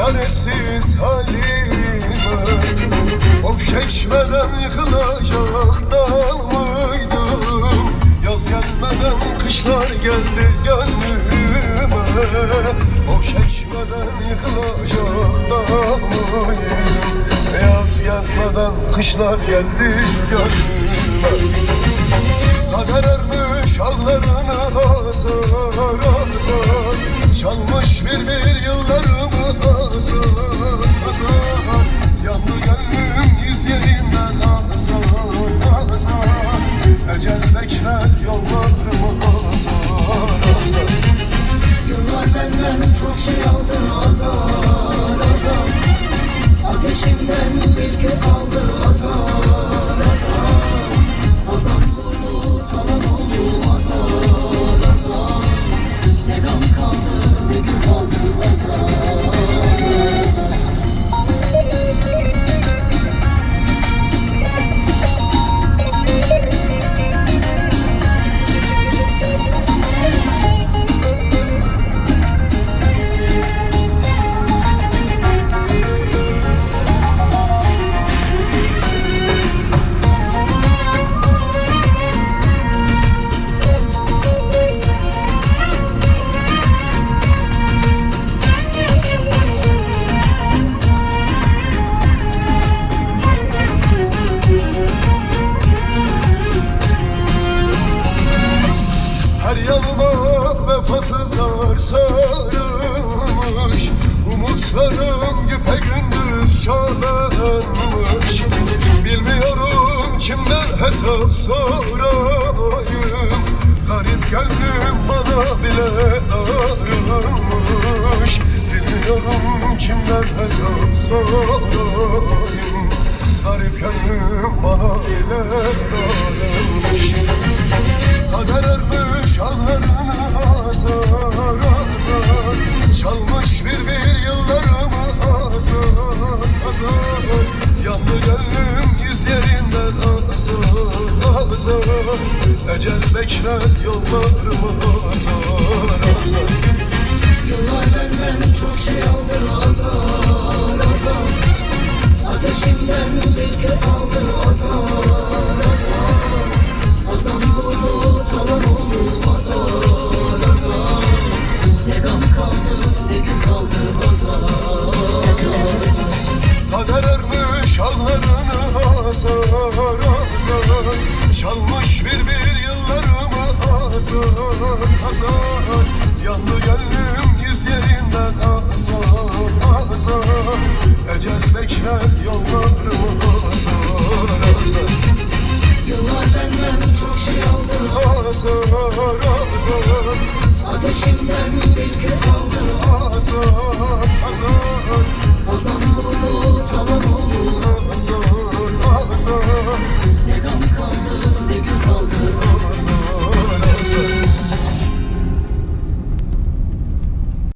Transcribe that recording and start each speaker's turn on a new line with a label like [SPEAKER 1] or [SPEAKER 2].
[SPEAKER 1] çaresiz halime Of çeşmeden yıkılacak dal mıydım? Yaz gelmeden kışlar geldi gönlüme. Of çeşmeden yıkılacak dal mıydım? Yaz gelmeden kışlar geldi gönlüme. Kader örmüş ağlarını azar azar Çalmış bir bir yıllarımı azar azar Umutlarım güpe gündüz çalınmış. Bilmiyorum kimden hesap sorayım. Garip gönlüm bana bile darılmış Bilmiyorum kimden hesap sorayım Yandı gönlüm azar azar Ecel bekler yollarımı azar azar
[SPEAKER 2] Yıllar çok şey aldı azar azar Ateşimden bir kök aldı azar azar Azam vurdu tavan oldu azar azar Ne gam kaldı ne gün kaldı azar azar
[SPEAKER 1] Kader örmüş ağlarını azar azar. Çalmış bir bir yıllarımı azar azar. Yandı gönlüm yüz yerinden azar azar. Ecel bekler yollarımı azar azar.
[SPEAKER 2] Yıllar benden çok şey aldı
[SPEAKER 1] Azar azar
[SPEAKER 2] Ateşimden bir kök aldı
[SPEAKER 1] azar